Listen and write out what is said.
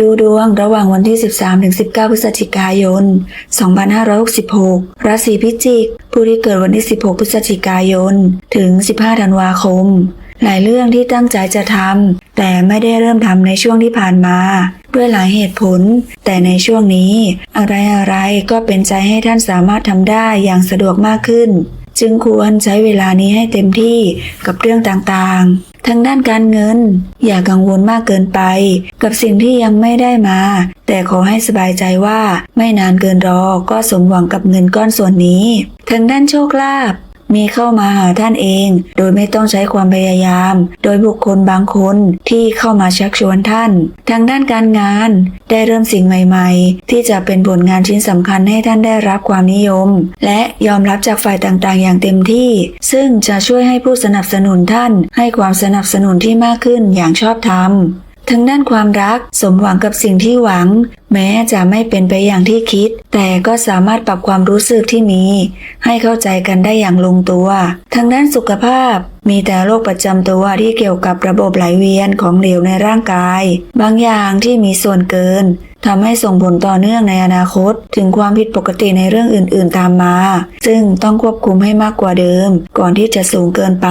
ดูดวงระหว่างวันที่ 13-19 พฤศจิกายน 2566 ราศีพิจิก ผู้ที่เกิดวันที่ 16 พฤศจิกายน ถึง 15 ธันวาคม หลายเรื่องที่ตั้งใจจะทำแต่ไม่ได้เริ่มทำในช่วงที่ผ่านมา ด้วยหลายเหตุผล แต่ในช่วงนี้ อะไรอะไรๆก็เป็นใจให้ท่านสามารถทำได้อย่างสะดวกมากขึ้น จึงควรใช้เวลานี้ให้เต็มที่กับเรื่องต่างๆ ทางด้านการเงิน อย่ากังวลมากเกินไป กับสิ่งที่ยังไม่ได้มา แต่ขอให้สบายใจว่าไม่นานเกินรอก็สมหวังกับเงินก้อนส่วนนี้ ทางด้านโชคลาภ มีเข้ามาหาท่านเอง โดยไม่ต้องใช้ความพยายาม โดยบุคคลบางคนที่เข้ามาชักชวนท่าน ทางด้านการงาน ได้เริ่มสิ่งใหม่ๆ ที่จะเป็นผลงานชิ้นสำคัญให้ท่านได้รับความนิยม และยอมรับจากฝ่ายต่างๆ อย่างเต็มที่ ซึ่งจะช่วยให้ผู้สนับสนุนท่าน ให้ความสนับสนุนที่มากขึ้นอย่างชอบธรรม ทั้งด้านความรักสมหวังกับสิ่งที่หวัง แม้จะไม่เป็นไปอย่างที่คิด แต่ก็สามารถปรับความรู้สึกที่มี ให้เข้าใจกันได้อย่างลงตัวทางด้านสุขภาพ มีแต่โรคประจำตัวที่เกี่ยวกับระบบไหลเวียนของเหลวในร่างกาย บางอย่างที่มีส่วนเกินทำให้ส่งผลต่อเนื่องในอนาคต ถึงความผิดปกติในเรื่องอื่น ๆ ตามมา ซึ่งต้องควบคุมให้มากกว่าเดิม ก่อนที่จะสูงเกินไป